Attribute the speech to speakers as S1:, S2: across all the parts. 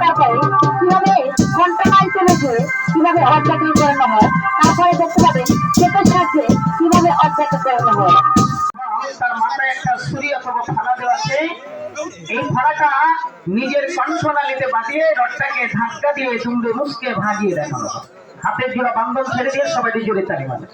S1: তারপরে কীভাবে ঘণ্টা চলেছে কীভাবে অর্ধেক করানো হয়, তারপরে দেখতে পাবেন সেটার সাথে কীভাবে অর্ধেক করানো হয়।
S2: তার মাথায় একটা ছুরি অথবা ফাড়া দেওয়া আছে। এই ফাড়াটা নিজের কণ্ঠনালীতে বাঁধিয়ে রথটাকে ধাক্কা দিয়ে তুমড়ে মুসকে ভাজিয়ে দেখানো। হাতের জোড়া বান্ধব ছেড়ে দিয়ে সবাই জোরে মারে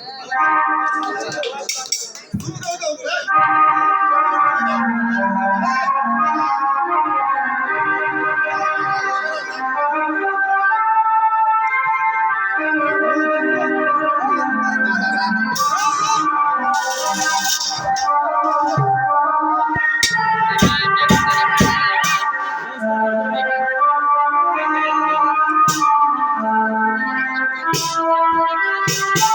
S1: Thank you.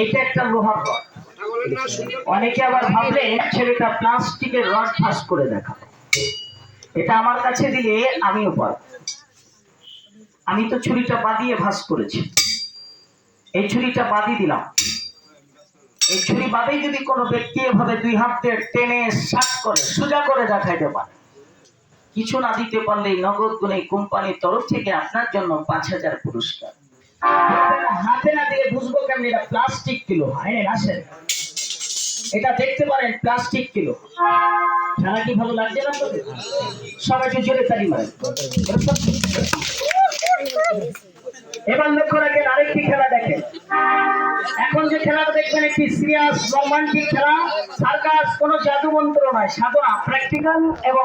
S2: এইটা একটা লোহার অনেকে আবার ভাবলে ছেলেটা প্লাস্টিকের রড ফাঁস করে দেখাবো এটা আমার কাছে দিলে আমিও পারব। আমি তো ছুরিটা বাদিয়ে ভাস করেছি। এই ছুরিটা বাদি দিলাম। এই ছুরি বাদেই যদি কোনো ব্যক্তি এভাবে দুই হাত টেনে সাত করে, সোজা করে দেখাইতে পারে, কিছু না দিতে পারলে নগদ গুণে কোম্পানির তরফ থেকে আপনার জন্য পাঁচ হাজার পুরস্কার। হাতে না দিলে বুঝব কেমন এটা প্লাস্টিক কিলো? হ্যাঁ আসেন এটা দেখতে পারেন প্লাস্টিক খেলা কি ভালো লাগছে না সবাইকে জোরে তালি মারেন। এবার লক্ষ্য রাখেন আরেকটি খেলা দেখেন। এখন যে খেলাটা দেখবেন একটি সিরিয়াস রোমান্টিক খেলা। সার্কাস, কোন জাদু মন্ত্র নয় সাধনা প্র্যাকটিক্যাল এবং